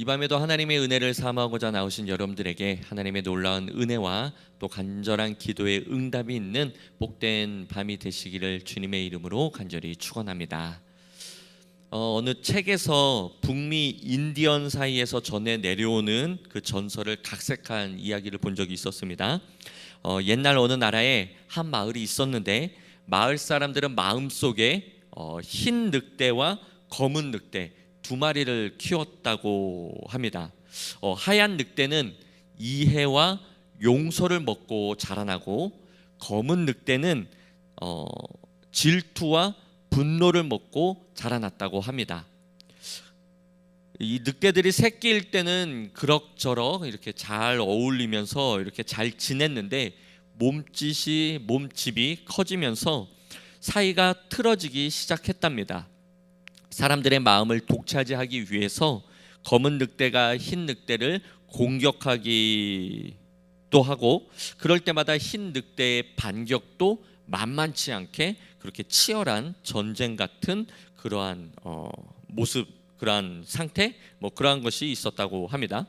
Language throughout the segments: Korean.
이 밤에도 하나님의 은혜를 사모하고자 나오신 여러분들에게 하나님의 놀라운 은혜와 또 간절한 기도의 응답이 있는 복된 밤이 되시기를 주님의 이름으로 간절히 축원합니다. 어, 어느 책에서 북미 인디언 사이에서 전해 내려오는 그 전설을 각색한 이야기를 본 적이 있었습니다. 어, 옛날 어느 나라에 한 마을이 있었는데 마을 사람들은 마음속에 어, 흰 늑대와 검은 늑대 두 마리를 키웠다고 합니다. 어, 하얀 늑대는 이해와 용서를 먹고 자라나고 검은 늑대는 어, 질투와 분노를 먹고 자라났다고 합니다. 이 늑대들이 새끼일 때는 그럭저럭 이렇게 잘 어울리면서 이렇게 잘 지냈는데 몸짓이 몸집이 커지면서 사이가 틀어지기 시작했답니다. 사람들의 마음을 독차지하기 위해서 검은 늑대가 흰 늑대를 공격하기도 하고 그럴 때마다 흰 늑대의 반격도 만만치 않게 그렇게 치열한 전쟁 같은 그러한 어, 모습 그러한 상태 뭐 그러한 것이 있었다고 합니다.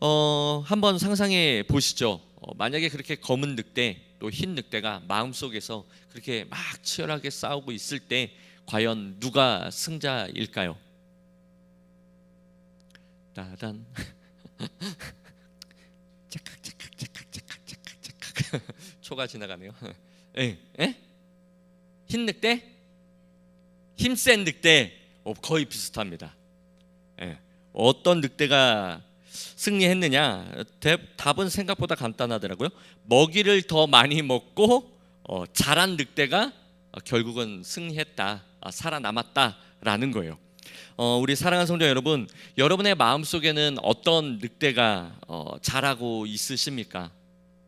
어, 한번 상상해 보시죠. 어, 만약에 그렇게 검은 늑대 또 흰 늑대가 마음속에서 그렇게 막 치열하게 싸우고 있을 때 과연 누가 승자일까요? 따단 착각 착각 착각 착각 착각 착각 초가 지나가네요. 예, 예? 흰 늑대, 힘센 늑대, 어, 거의 비슷합니다. 예. 어떤 늑대가 승리했느냐? 대, 답은 생각보다 간단하더라고요. 먹이를 더 많이 먹고 어, 자란 늑대가 어, 결국은 승리했다, 아, 살아남았다라는 거예요. 어, 우리 사랑하는 성도 여러분, 여러분의 마음 속에는 어떤 늑대가 어, 자라고 있으십니까?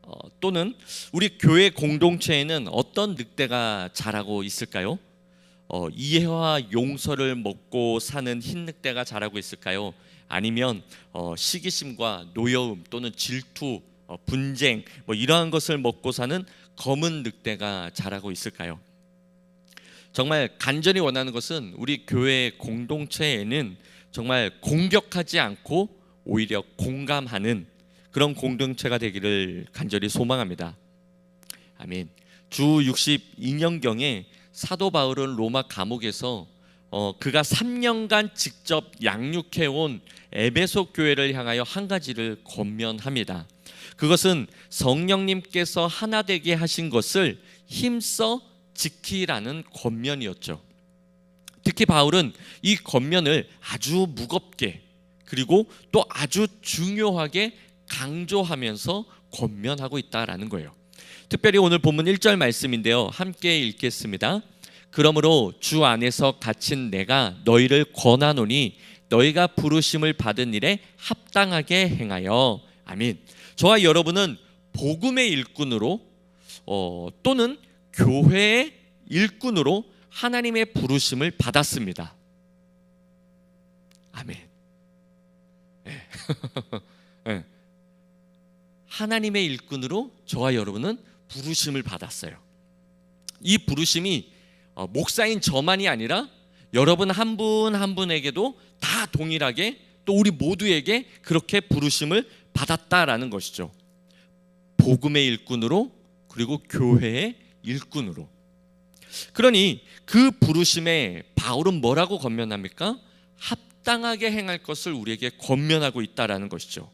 어, 또는 우리 교회 공동체에는 어떤 늑대가 자라고 있을까요? 어, 이해와 용서를 먹고 사는 흰 늑대가 자라고 있을까요? 아니면 어, 시기심과 노여움 또는 질투, 어, 분쟁 뭐 이러한 것을 먹고 사는 검은 늑대가 자라고 있을까요? 정말 간절히 원하는 것은 우리 교회 공동체에는 정말 공격하지 않고 오히려 공감하는 그런 공동체가 되기를 간절히 소망합니다. 아멘. 주 62년경에 사도 바울은 로마 감옥에서 어, 그가 3년간 직접 양육해 온 에베소 교회를 향하여 한 가지를 권면합니다. 그것은 성령님께서 하나 되게 하신 것을 힘써 지키라는 권면이었죠. 특히 바울은 이 권면을 아주 무겁게 그리고 또 아주 중요하게 강조하면서 권면하고 있다라는 거예요. 특별히 오늘 본문 1절 말씀인데요. 함께 읽겠습니다. 그러므로 주 안에서 갇힌 내가 너희를 권하노니 너희가 부르심을 받은 일에 합당하게 행하여 아멘. 저와 여러분은 복음의 일꾼으로 어, 또는 교회의 일꾼으로 하나님의 부르심을 받았습니다. 아멘. 네. 네. 하나님의 일꾼으로 저와 여러분은 부르심을 받았어요. 이 부르심이 어, 목사인 저만이 아니라 여러분 한분한 분에게도 다 동일하게 또 우리 모두에게 그렇게 부르심을 받았다라는 것이죠. 복음의 일꾼으로 그리고 교회의 일꾼으로. 그러니 그 부르심에 바울은 뭐라고 권면합니까? 합당하게 행할 것을 우리에게 권면하고 있다라는 것이죠.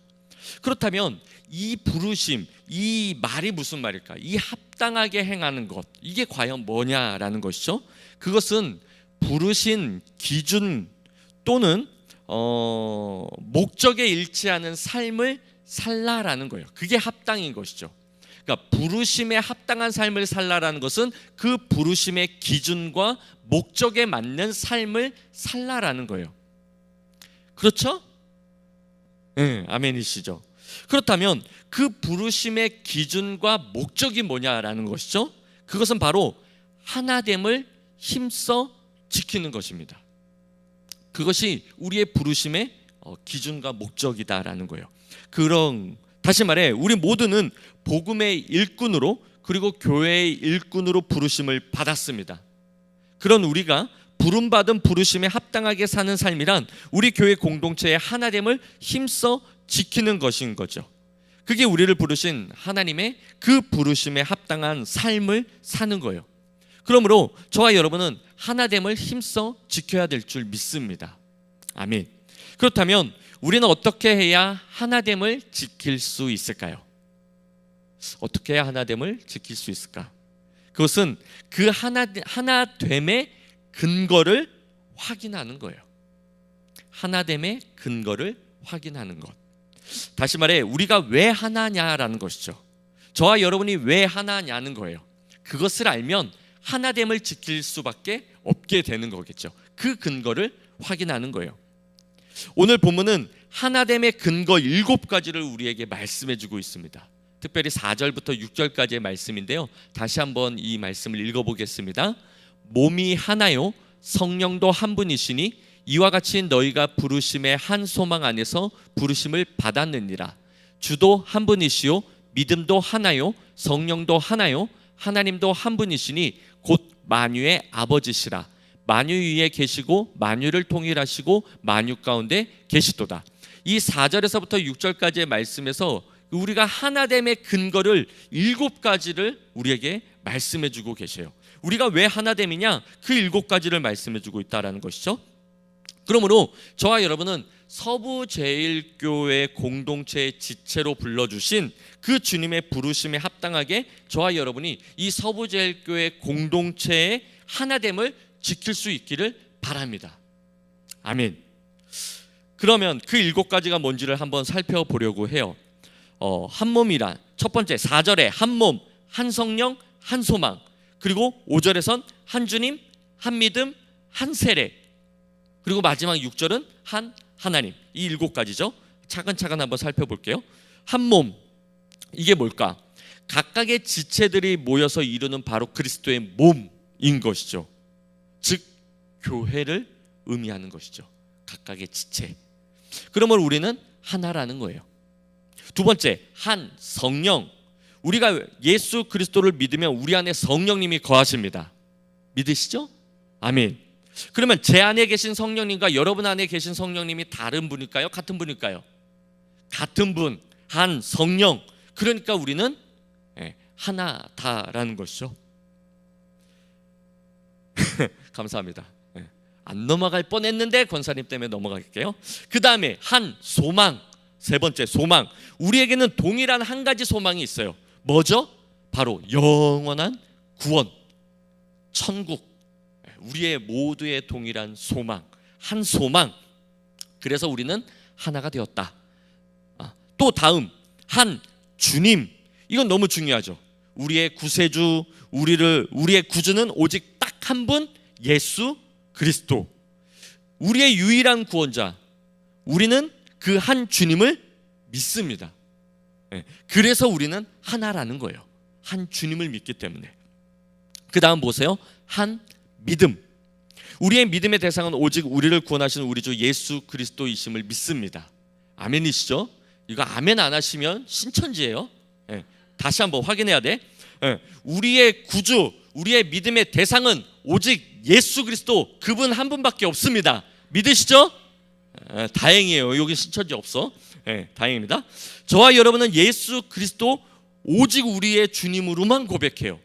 그렇다면 이 부르심, 이 말이 무슨 말일까? 이 합당하게 행하는 것, 이게 과연 뭐냐라는 것이죠. 그것은 부르신 기준 또는 어, 목적에 일치하는 삶을 살라라는 거예요. 그게 합당인 것이죠. 그러니까 부르심에 합당한 삶을 살라라는 것은 그 부르심의 기준과 목적에 맞는 삶을 살라라는 거예요. 그렇죠? 네, 아멘이시죠. 그렇다면 그 부르심의 기준과 목적이 뭐냐라는 것이죠. 그것은 바로 하나됨을 힘써 지키는 것입니다. 그것이 우리의 부르심의 어, 기준과 목적이다라는 거예요. 그런 다시 말해 우리 모두는 복음의 일꾼으로 그리고 교회의 일꾼으로 부르심을 받았습니다. 그런 우리가 부름받은 부르심에 합당하게 사는 삶이란 우리 교회 공동체의 하나됨을 힘써 지키는 것인 거죠. 그게 우리를 부르신 하나님의 그 부르심에 합당한 삶을 사는 거예요. 그러므로 저와 여러분은 하나됨을 힘써 지켜야 될 줄 믿습니다. 아멘. 그렇다면 우리는 어떻게 해야 하나됨을 지킬 수 있을까요? 어떻게 해야 하나됨을 지킬 수 있을까? 그것은 그 하나 하나됨의 근거를 확인하는 거예요. 하나됨의 근거를 확인하는 것. 다시 말해 우리가 왜 하나냐라는 것이죠. 저와 여러분이 왜 하나냐는 거예요. 그것을 알면 하나됨을 지킬 수밖에 없게 되는 거겠죠. 그 근거를 확인하는 거예요. 오늘 본문은 하나됨의 근거 일곱 가지를 우리에게 말씀해 주고 있습니다. 특별히 4절부터 6절까지의 말씀인데요. 다시 한번 이 말씀을 읽어 보겠습니다. 몸이 하나요 성령도 한 분이시니 이와 같이 너희가 부르심의 한 소망 안에서 부르심을 받았느니라. 주도 한 분이시요 믿음도 하나요 성령도 하나요 하나님도 한 분이시니 곧 만유의 아버지시라. 만유 위에 계시고 만유를 통일하시고 만유 가운데 계시도다. 이 4절에서부터 6절까지의 말씀에서 우리가 하나됨의 근거를 일곱 가지를 우리에게 말씀해 주고 계세요. 우리가 왜 하나됨이냐? 그 일곱 가지를 말씀해 주고 있다라는 것이죠. 그러므로 저와 여러분은 서부 제일교회 공동체의 지체로 불러주신 그 주님의 부르심에 합당하게 저와 여러분이 이 서부 제일교회 공동체의 하나됨을 지킬 수 있기를 바랍니다. 아멘. 그러면 그 일곱 가지가 뭔지를 한번 살펴보려고 해요. 어, 한 몸이란 첫 번째 4절에 한 몸, 한 성령, 한 소망. 그리고 5절에선 한 주님, 한 믿음, 한 세례. 그리고 마지막 6절은 한 하나님. 이 일곱 가지죠. 차근차근 한번 살펴볼게요. 한 몸. 이게 뭘까? 각각의 지체들이 모여서 이루는 바로 그리스도의 몸인 것이죠. 즉 교회를 의미하는 것이죠. 각각의 지체. 그러면 우리는 하나라는 거예요. 두 번째, 한 성령. 우리가 예수 그리스도를 믿으면 우리 안에 성령님이 거하십니다. 믿으시죠? 아멘. 그러면 제 안에 계신 성령님과 여러분 안에 계신 성령님이 다른 분일까요? 같은 분일까요? 같은 분, 한 성령. 그러니까 우리는 예, 하나다라는 것이죠. 감사합니다. 예. 안 넘어갈 뻔했는데 권사님 때문에 넘어갈게요. 그 다음에 한 소망. 세 번째 소망. 우리에게는 동일한 한 가지 소망이 있어요. 뭐죠? 바로 영원한 구원, 천국. 우리의 모두의 동일한 소망, 한 소망. 그래서 우리는 하나가 되었다. 아, 또 다음 한 주님. 이건 너무 중요하죠. 우리의 구세주, 우리를 우리의 구주는 오직 딱 한 분 예수 그리스도. 우리의 유일한 구원자. 우리는 그 한 주님을 믿습니다. 예, 그래서 우리는 하나라는 거예요. 한 주님을 믿기 때문에. 그 다음 보세요. 한 믿음. 우리의 믿음의 대상은 오직 우리를 구원하시는 우리 주 예수 그리스도이심을 믿습니다. 아멘이시죠? 이거 아멘 안 하시면 신천지예요. 예, 다시 한번 확인해야 돼. 예, 우리의 구주, 우리의 믿음의 대상은 오직 예수 그리스도 그분 한 분밖에 없습니다. 믿으시죠? 에, 다행이에요. 여기 신천지 없어. 예, 다행입니다. 저와 여러분은 예수 그리스도 오직 우리의 주님으로만 고백해요.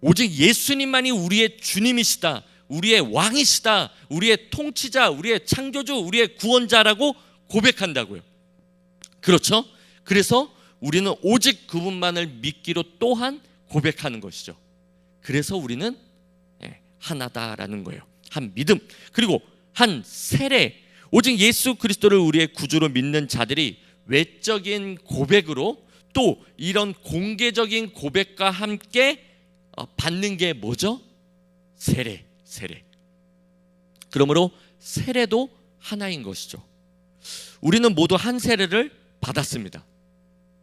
오직 예수님만이 우리의 주님이시다. 우리의 왕이시다. 우리의 통치자, 우리의 창조주, 우리의 구원자라고 고백한다고요. 그렇죠? 그래서 우리는 오직 그분만을 믿기로 또한 고백하는 것이죠. 그래서 우리는 예, 하나다라는 거예요. 한 믿음 그리고 한 세례. 오직 예수 그리스도를 우리의 구주로 믿는 자들이 외적인 고백으로 또 이런 공개적인 고백과 함께 어, 받는 게 뭐죠? 세례, 세례. 그러므로 세례도 하나인 것이죠. 우리는 모두 한 세례를 받았습니다.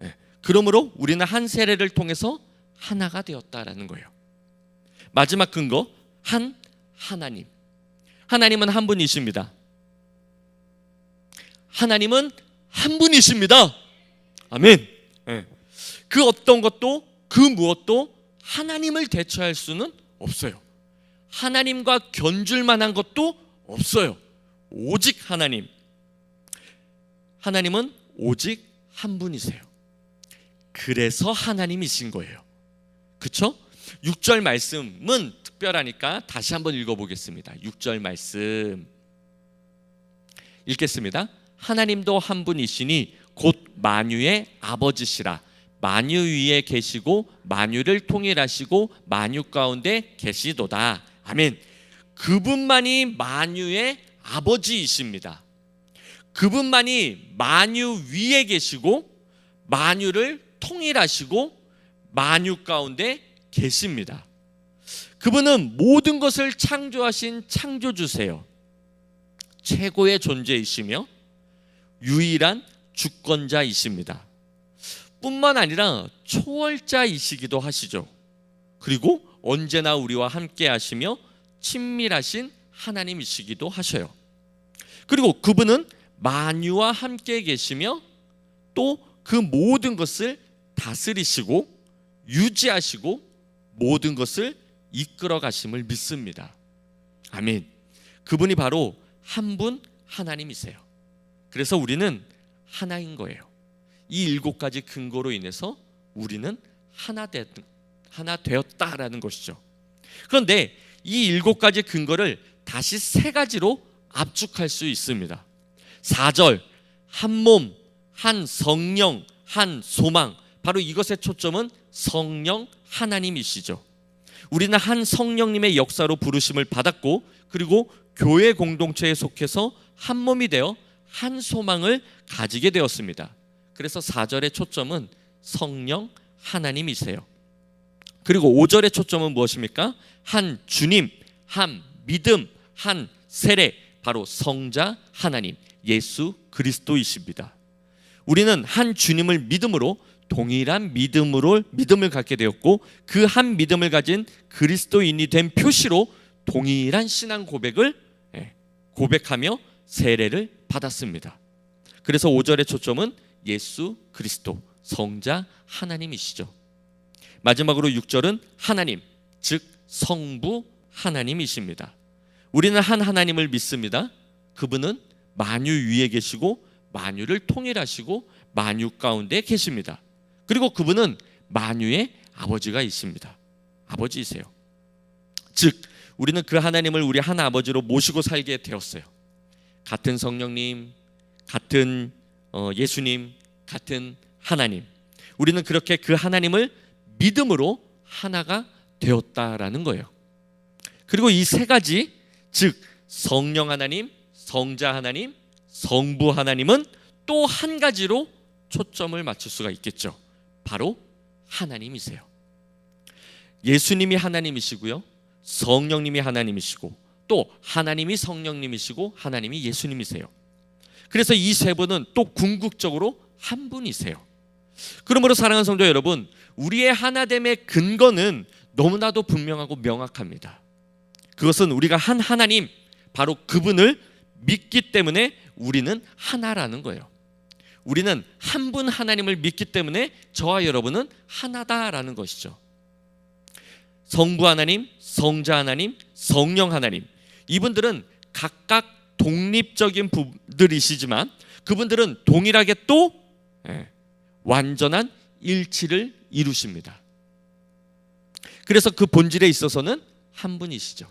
예, 그러므로 우리는 한 세례를 통해서 하나가 되었다라는 거예요. 마지막 근거 한 하나님. 하나님은 한 분이십니다. 하나님은 한 분이십니다. 아멘. 예. 그 어떤 것도 그 무엇도 하나님을 대처할 수는 없어요. 하나님과 견줄 만한 것도 없어요. 오직 하나님. 하나님은 오직 한 분이세요. 그래서 하나님이신 거예요. 그쵸? 6절 말씀은 특별하니까 다시 한번 읽어보겠습니다. 6절 말씀 읽겠습니다. 하나님도 한 분이시니 곧 만유의 아버지시라. 만유 위에 계시고 만유를 통일하시고 만유 가운데 계시도다. 아멘. 그분만이 만유의 아버지이십니다. 그분만이 만유 위에 계시고 만유를 통일하시고 만유 가운데 계십니다. 그분은 모든 것을 창조하신 창조주세요. 최고의 존재이시며 유일한 주권자이십니다. 뿐만 아니라 초월자이시기도 하시죠. 그리고 언제나 우리와 함께 하시며 친밀하신 하나님이시기도 하셔요. 그리고 그분은 만유와 함께 계시며 또 그 모든 것을 다스리시고 유지하시고 모든 것을 이끌어 가심을 믿습니다. 아멘. 그분이 바로 한 분 하나님이세요. 그래서 우리는 하나인 거예요. 이 일곱 가지 근거로 인해서 우리는 하나 되 하나 되었다라는 것이죠. 그런데 이 일곱 가지 근거를 다시 세 가지로 압축할 수 있습니다. 4절 한 몸, 한 성령, 한 소망. 바로 이것의 초점은 성령 하나님이시죠. 우리는 한 성령님의 역사로 부르심을 받았고 그리고 교회 공동체에 속해서 한 몸이 되어 한 소망을 가지게 되었습니다. 그래서 4절의 초점은 성령 하나님이세요. 그리고 5절의 초점은 무엇입니까? 한 주님, 한 믿음, 한 세례, 바로 성자 하나님, 예수 그리스도이십니다. 우리는 한 주님을 믿음으로 동일한 믿음으로 믿음을 갖게 되었고 그 한 믿음을 가진 그리스도인이 된 표시로 동일한 신앙 고백을 예, 고백하며 세례를 받았습니다. 그래서 5절의 초점은 예수 그리스도 성자 하나님이시죠. 마지막으로 6절은 하나님 즉 성부 하나님이십니다. 우리는 한 하나님을 믿습니다. 그분은 만유 위에 계시고 만유를 통일하시고 만유 가운데 계십니다. 그리고 그분은 만유의 아버지가 있습니다. 아버지이세요. 즉 우리는 그 하나님을 우리 한 아버지로 모시고 살게 되었어요. 같은 성령님, 같은 어, 예수님, 같은 하나님. 우리는 그렇게 그 하나님을 믿음으로 하나가 되었다라는 거예요. 그리고 이 세 가지 즉 성령 하나님, 성자 하나님, 성부 하나님은 또 한 가지로 초점을 맞출 수가 있겠죠. 바로 하나님이세요. 예수님이 하나님이시고요. 성령님이 하나님이시고 또 하나님이 성령님이시고 하나님이 예수님이세요. 그래서 이 세 분은 또 궁극적으로 한 분이세요. 그러므로 사랑하는 성도 여러분, 우리의 하나됨의 근거는 너무나도 분명하고 명확합니다. 그것은 우리가 한 하나님, 바로 그분을 믿기 때문에 우리는 하나라는 거예요. 우리는 한 분 하나님을 믿기 때문에 저와 여러분은 하나다라는 것이죠. 성부 하나님, 성자 하나님, 성령 하나님. 이분들은 각각 독립적인 분들이시지만 그분들은 동일하게 또 예, 완전한 일치를 이루십니다. 그래서 그 본질에 있어서는 한 분이시죠.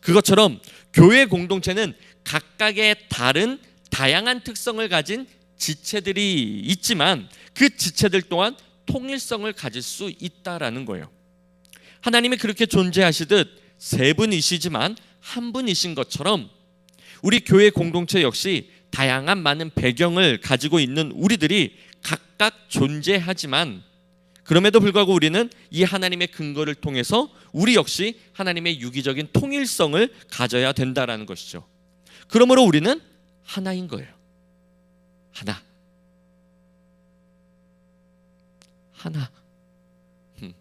그것처럼 교회 공동체는 각각의 다른 다양한 특성을 가진 지체들이 있지만 그 지체들 또한 통일성을 가질 수 있다라는 거예요. 하나님이 그렇게 존재하시듯 세 분이시지만 한 분이신 것처럼 우리 교회 공동체 역시 다양한 많은 배경을 가지고 있는 우리들이 각각 존재하지만 그럼에도 불구하고 우리는 이 하나님의 근거를 통해서 우리 역시 하나님의 유기적인 통일성을 가져야 된다라는 것이죠. 그러므로 우리는 하나인 거예요. 하나. 하나. 음.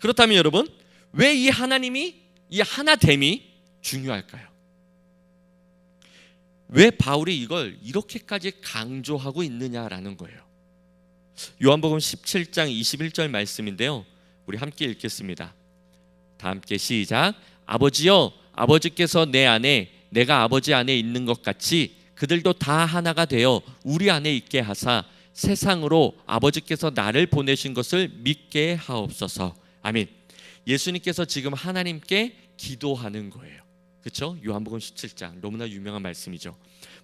그렇다면 여러분, 왜 이 하나님이 이 하나됨이 중요할까요? 왜 바울이 이걸 이렇게까지 강조하고 있느냐라는 거예요. 요한복음 17장 21절 말씀인데요. 우리 함께 읽겠습니다. 다 함께 시작. 아버지여, 아버지께서 내 안에 내가 아버지 안에 있는 것 같이 그들도 다 하나가 되어 우리 안에 있게 하사 세상으로 아버지께서 나를 보내신 것을 믿게 하옵소서. 아멘. 예수님께서 지금 하나님께 기도하는 거예요. 그렇죠? 요한복음 17장 너무나 유명한 말씀이죠.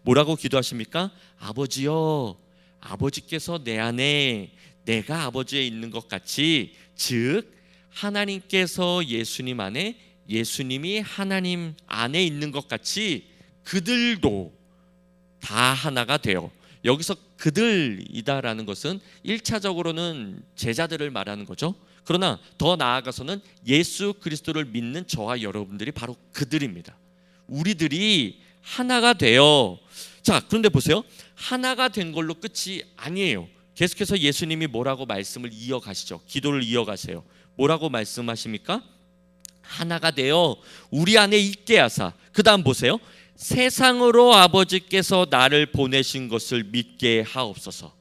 뭐라고 기도하십니까? 아버지여, 아버지께서 내 안에 내가 아버지에 있는 것 같이 즉 하나님께서 예수님 안에 예수님이 하나님 안에 있는 것 같이 그들도 다 하나가 되어 여기서 그들이다라는 것은 일차적으로는 제자들을 말하는 거죠. 그러나 더 나아가서는 예수 그리스도를 믿는 저와 여러분들이 바로 그들입니다. 우리들이 하나가 되어 자, 그런데 보세요. 하나가 된 걸로 끝이 아니에요. 계속해서 예수님이 뭐라고 말씀을 이어가시죠. 기도를 이어가세요. 뭐라고 말씀하십니까? 하나가 되어 우리 안에 있게 하사. 그 다음 보세요. 세상으로 아버지께서 나를 보내신 것을 믿게 하옵소서.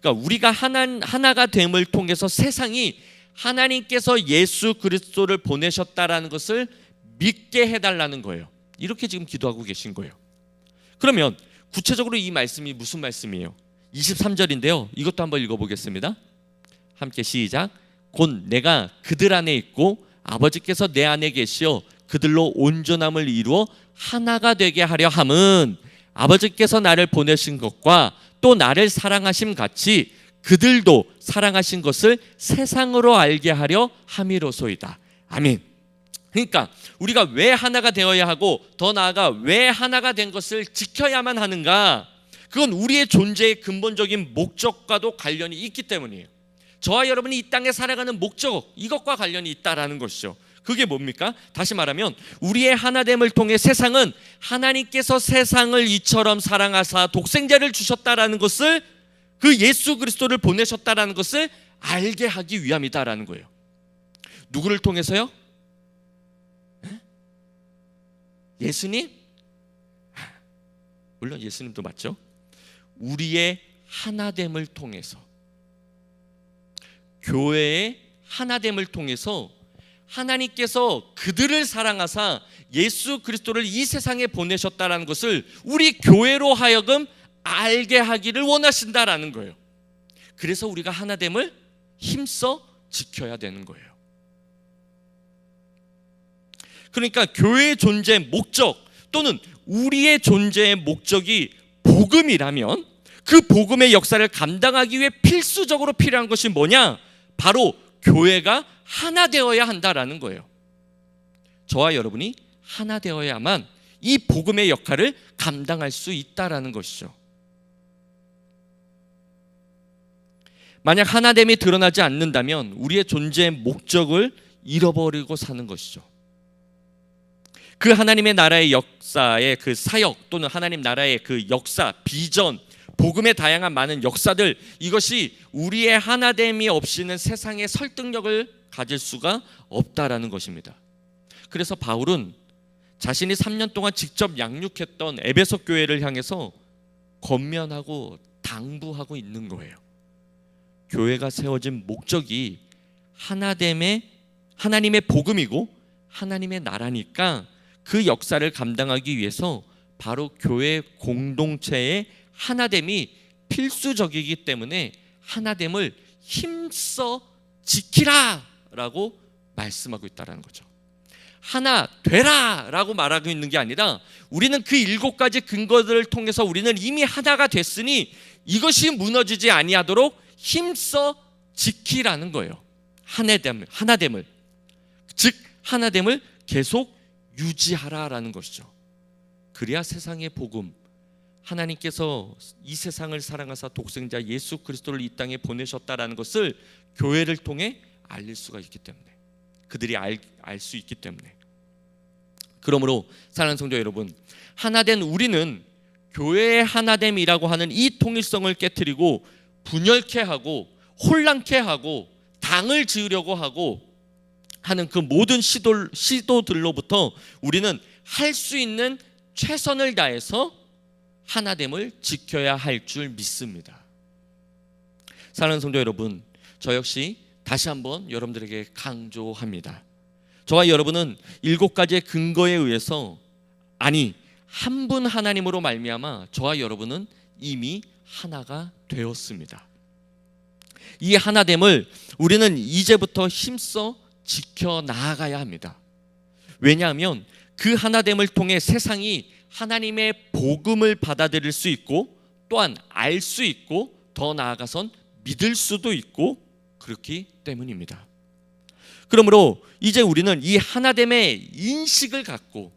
그러니까 우리가 하나 하나가 됨을 통해서 세상이 하나님께서 예수 그리스도를 보내셨다라는 것을 믿게 해달라는 거예요. 이렇게 지금 기도하고 계신 거예요. 그러면 구체적으로 이 말씀이 무슨 말씀이에요? 23절인데요. 이것도 한번 읽어보겠습니다. 함께 시작. 곧 내가 그들 안에 있고 아버지께서 내 안에 계시어 그들로 온전함을 이루어 하나가 되게 하려 함은 아버지께서 나를 보내신 것과 또 나를 사랑하심 같이 그들도 사랑하신 것을 세상으로 알게 하려 함이로소이다. 아멘. 그러니까 우리가 왜 하나가 되어야 하고 더 나아가 왜 하나가 된 것을 지켜야만 하는가? 그건 우리의 존재의 근본적인 목적과도 관련이 있기 때문이에요. 저와 여러분이 이 땅에 살아가는 목적 이것과 관련이 있다라는 것이죠. 그게 뭡니까? 다시 말하면 우리의 하나됨을 통해 세상은 하나님께서 세상을 이처럼 사랑하사 독생자를 주셨다라는 것을 그 예수 그리스도를 보내셨다라는 것을 알게 하기 위함이다라는 거예요. 누구를 통해서요? 예수님? 물론 예수님도 맞죠. 우리의 하나됨을 통해서 교회의 하나됨을 통해서 하나님께서 그들을 사랑하사 예수 그리스도를 이 세상에 보내셨다라는 것을 우리 교회로 하여금 알게 하기를 원하신다라는 거예요. 그래서 우리가 하나됨을 힘써 지켜야 되는 거예요. 그러니까 교회의 존재 목적 또는 우리의 존재의 목적이 복음이라면 그 복음의 역사를 감당하기 위해 필수적으로 필요한 것이 뭐냐? 바로 교회가 하나 되어야 한다라는 거예요. 저와 여러분이 하나 되어야만 이 복음의 역할을 감당할 수 있다라는 것이죠. 만약 하나됨이 드러나지 않는다면 우리의 존재의 목적을 잃어버리고 사는 것이죠. 그 하나님의 나라의 역사의 그 사역 또는 하나님 나라의 그 역사, 비전, 복음의 다양한 많은 역사들 이것이 우리의 하나됨이 없이는 세상의 설득력을 가질 수가 없다라는 것입니다. 그래서 바울은 자신이 3년 동안 직접 양육했던 에베소 교회를 향해서 권면하고 당부하고 있는 거예요. 교회가 세워진 목적이 하나됨의 하나님의 복음이고 하나님의 나라니까 그 역사를 감당하기 위해서 바로 교회 공동체의 하나됨이 필수적이기 때문에 하나됨을 힘써 지키라라고 말씀하고 있다라는 거죠. 하나 되라라고 말하고 있는 게 아니라 우리는 그 일곱 가지 근거들을 통해서 우리는 이미 하나가 됐으니 이것이 무너지지 아니하도록 힘써 지키라는 거예요. 하나됨을 하나됨을 즉 하나됨을 계속 유지하라라는 것이죠. 그래야 세상의 복음 하나님께서 이 세상을 사랑하사 독생자 예수 그리스도를 이 땅에 보내셨다라는 것을 교회를 통해 알릴 수가 있기 때문에 그들이 알 수 있기 때문에. 그러므로 사랑하는 성도 여러분 하나 된 우리는 교회의 하나됨이라고 하는 이 통일성을 깨뜨리고 분열케 하고 혼란케 하고 당을 지으려고 하고 하는 그 모든 시도, 시도들로부터 우리는 할 수 있는 최선을 다해서 하나됨을 지켜야 할 줄 믿습니다. 사랑하는 성도 여러분, 저 역시 다시 한번 여러분들에게 강조합니다. 저와 여러분은 일곱 가지의 근거에 의해서 아니 한 분 하나님으로 말미암아 저와 여러분은 이미 하나가 되었습니다. 이 하나됨을 우리는 이제부터 힘써 지켜 나아가야 합니다. 왜냐하면 그 하나됨을 통해 세상이 하나님의 복음을 받아들일 수 있고 또한 알 수 있고 더 나아가선 믿을 수도 있고 그렇기 때문입니다. 그러므로 이제 우리는 이 하나됨의 인식을 갖고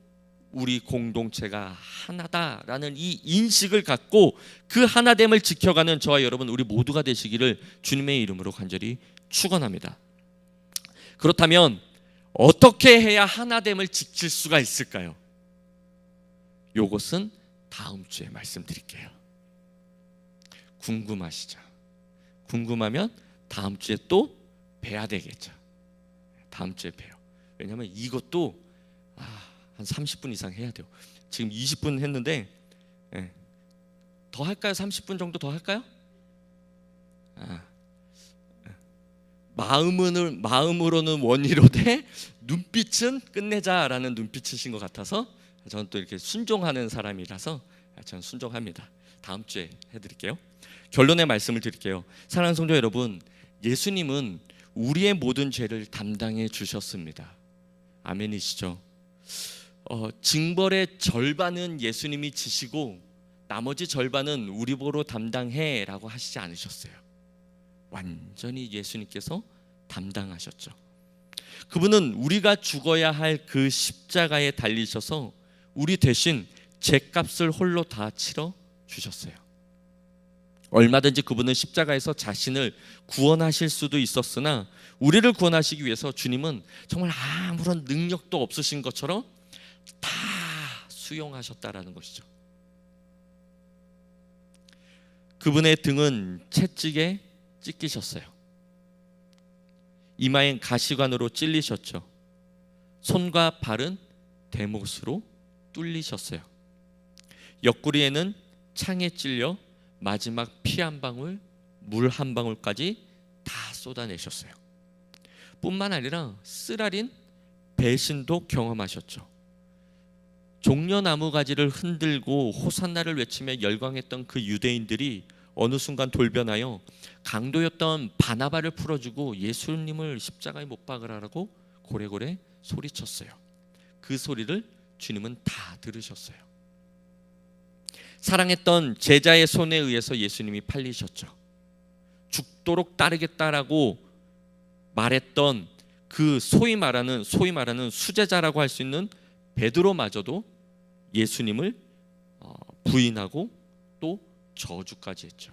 우리 공동체가 하나다라는 이 인식을 갖고 그 하나됨을 지켜가는 저와 여러분 우리 모두가 되시기를 주님의 이름으로 간절히 축원합니다. 그렇다면 어떻게 해야 하나됨을 지킬 수가 있을까요? 요것은 다음 주에 말씀드릴게요. 궁금하시죠? 궁금하면 다음 주에 또 뵈야 되겠죠. 다음 주에 봬요. 왜냐하면 이것도 아, 한 30분 이상 해야 돼요. 지금 20분 했는데 예. 더 할까요? 30분 정도 더 할까요? 아, 예. 마음은 마음으로는 원이로되 눈빛은 끝내자라는 눈빛이신 것 같아서 저는 또 이렇게 순종하는 사람이라서 저는 순종합니다. 다음 주에 해드릴게요. 결론의 말씀을 드릴게요. 사랑하는 성도 여러분, 예수님은 우리의 모든 죄를 담당해 주셨습니다. 아멘이시죠? 어, 징벌의 절반은 예수님이 지시고 나머지 절반은 우리 보러 담당해라고 하시지 않으셨어요. 완전히 예수님께서 담당하셨죠. 그분은 우리가 죽어야 할 그 십자가에 달리셔서 우리 대신 죄값을 홀로 다 치러 주셨어요. 얼마든지 그분은 십자가에서 자신을 구원하실 수도 있었으나 우리를 구원하시기 위해서 주님은 정말 아무런 능력도 없으신 것처럼 다 수용하셨다라는 것이죠. 그분의 등은 채찍에 찢기셨어요. 이마엔 가시관으로 찔리셨죠. 손과 발은 대못으로 뚫리셨어요. 옆구리에는 창에 찔려 마지막 피 한 방울, 물 한 방울까지 다 쏟아내셨어요. 뿐만 아니라 쓰라린 배신도 경험하셨죠. 종려나무 가지를 흔들고 호산나를 외치며 열광했던 그 유대인들이 어느 순간 돌변하여 강도였던 바나바를 풀어주고 예수님을 십자가에 못 박으라고 고래고래 소리쳤어요. 그 소리를 주님은 다 들으셨어요. 사랑했던 제자의 손에 의해서 예수님이 팔리셨죠. 죽도록 따르겠다라고 말했던 그 소위 말하는 소위 말하는 수제자라고 할 수 있는 베드로마저도 예수님을 어, 부인하고 또 저주까지 했죠.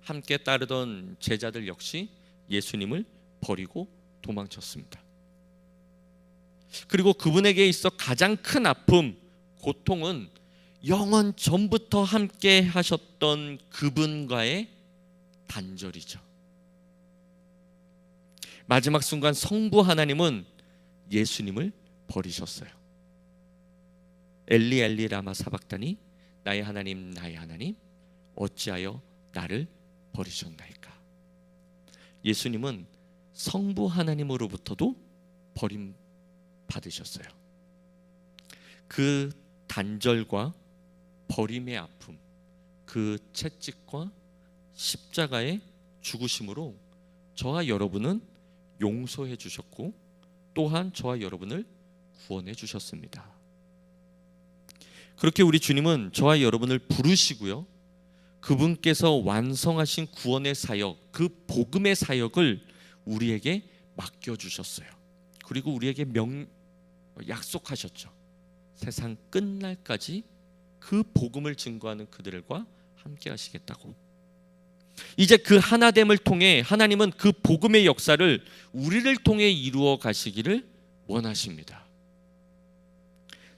함께 따르던 제자들 역시 예수님을 버리고 도망쳤습니다. 그리고 그분에게 있어 가장 큰 아픔, 고통은 영원 전부터 함께 하셨던 그분과의 단절이죠. 마지막 순간 성부 하나님은 예수님을 버리셨어요. 엘리 엘리 라마 사박다니 나의 하나님 나의 하나님 어찌하여 나를 버리셨나이까. 예수님은 성부 하나님으로부터도 버림 받으셨어요. 그 단절과 버림의 아픔, 그 채찍과 십자가의 죽으심으로 저와 여러분은 용서해 주셨고 또한 저와 여러분을 구원해 주셨습니다. 그렇게 우리 주님은 저와 여러분을 부르시고요. 그분께서 완성하신 구원의 사역, 그 복음의 사역을 우리에게 맡겨 주셨어요. 그리고 우리에게 명 약속하셨죠. 세상 끝날까지 그 복음을 증거하는 그들과 함께 하시겠다고. 이제 그 하나됨을 통해 하나님은 그 복음의 역사를 우리를 통해 이루어 가시기를 원하십니다.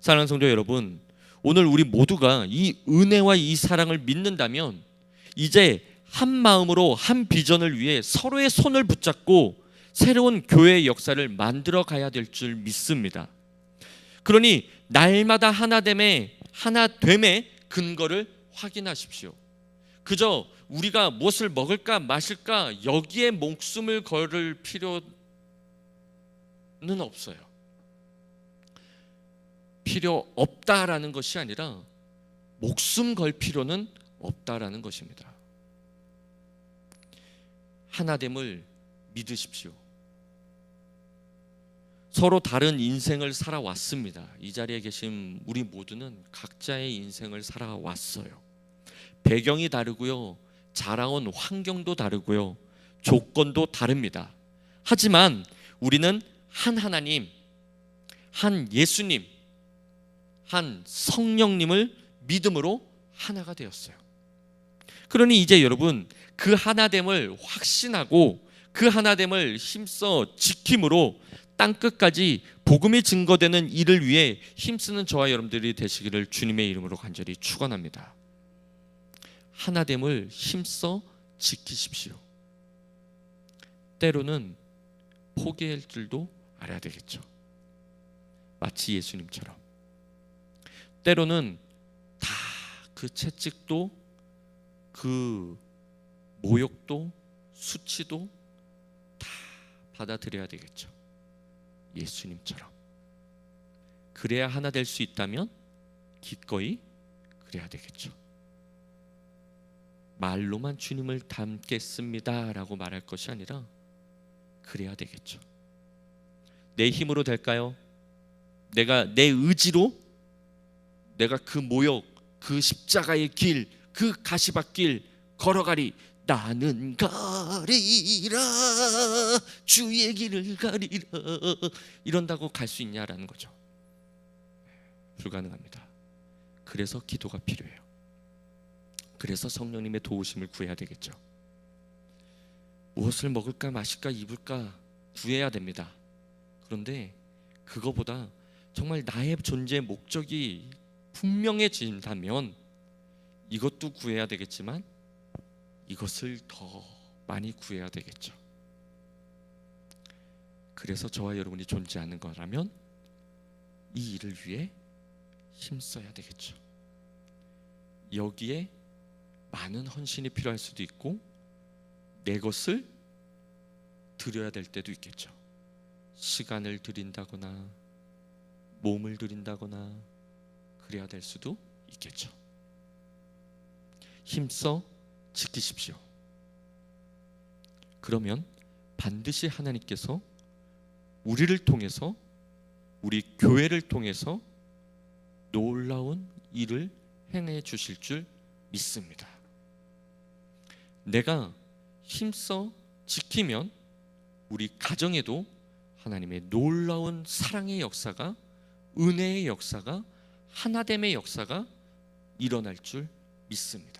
사랑하는 성도 여러분, 오늘 우리 모두가 이 은혜와 이 사랑을 믿는다면 이제 한 마음으로 한 비전을 위해 서로의 손을 붙잡고 새로운 교회의 역사를 만들어 가야 될 줄 믿습니다. 그러니 날마다 하나됨의 하나됨의 근거를 확인하십시오. 그저 우리가 무엇을 먹을까 마실까 여기에 목숨을 걸을 필요는 없어요. 필요 없다라는 것이 아니라 목숨 걸 필요는 없다라는 것입니다. 하나됨을 믿으십시오. 서로 다른 인생을 살아왔습니다. 이 자리에 계신 우리 모두는 각자의 인생을 살아왔어요. 배경이 다르고요. 자라온 환경도 다르고요. 조건도 다릅니다. 하지만 우리는 한 하나님, 한 예수님, 한 성령님을 믿음으로 하나가 되었어요. 그러니 이제 여러분 그 하나됨을 확신하고 그 하나됨을 힘써 지킴으로 땅 끝까지 복음이 증거되는 일을 위해 힘쓰는 저와 여러분들이 되시기를 주님의 이름으로 간절히 축원합니다. 하나됨을 힘써 지키십시오. 때로는 포기할 줄도 알아야 되겠죠. 마치 예수님처럼 때로는 다 그 채찍도 그 모욕도 수치도 다 받아들여야 되겠죠. 예수님처럼 그래야 하나 될 수 있다면 기꺼이 그래야 되겠죠. 말로만 주님을 닮겠습니다라고 말할 것이 아니라 그래야 되겠죠. 내 힘으로 될까요? 내가 내 의지로 내가 그 모욕, 그 십자가의 길, 그 가시밭길 걸어가리. 나는 가리라 주의 길을 가리라 이런다고 갈 수 있냐라는 거죠. 불가능합니다. 그래서 기도가 필요해요. 그래서 성령님의 도우심을 구해야 되겠죠. 무엇을 먹을까 마실까 입을까 구해야 됩니다. 그런데 그거보다 정말 나의 존재의 목적이 분명해진다면 이것도 구해야 되겠지만 이것을 더 많이 구해야 되겠죠. 그래서 저와 여러분이 존재하는 거라면 이 일을 위해 힘써야 되겠죠. 여기에 많은 헌신이 필요할 수도 있고 내 것을 드려야 될 때도 있겠죠. 시간을 드린다거나 몸을 드린다거나 그래야 될 수도 있겠죠. 힘써 지키십시오. 그러면 반드시 하나님께서 우리를 통해서 우리 교회를 통해서 놀라운 일을 행해 주실 줄 믿습니다. 내가 힘써 지키면 우리 가정에도 하나님의 놀라운 사랑의 역사가 은혜의 역사가 하나됨의 역사가 일어날 줄 믿습니다.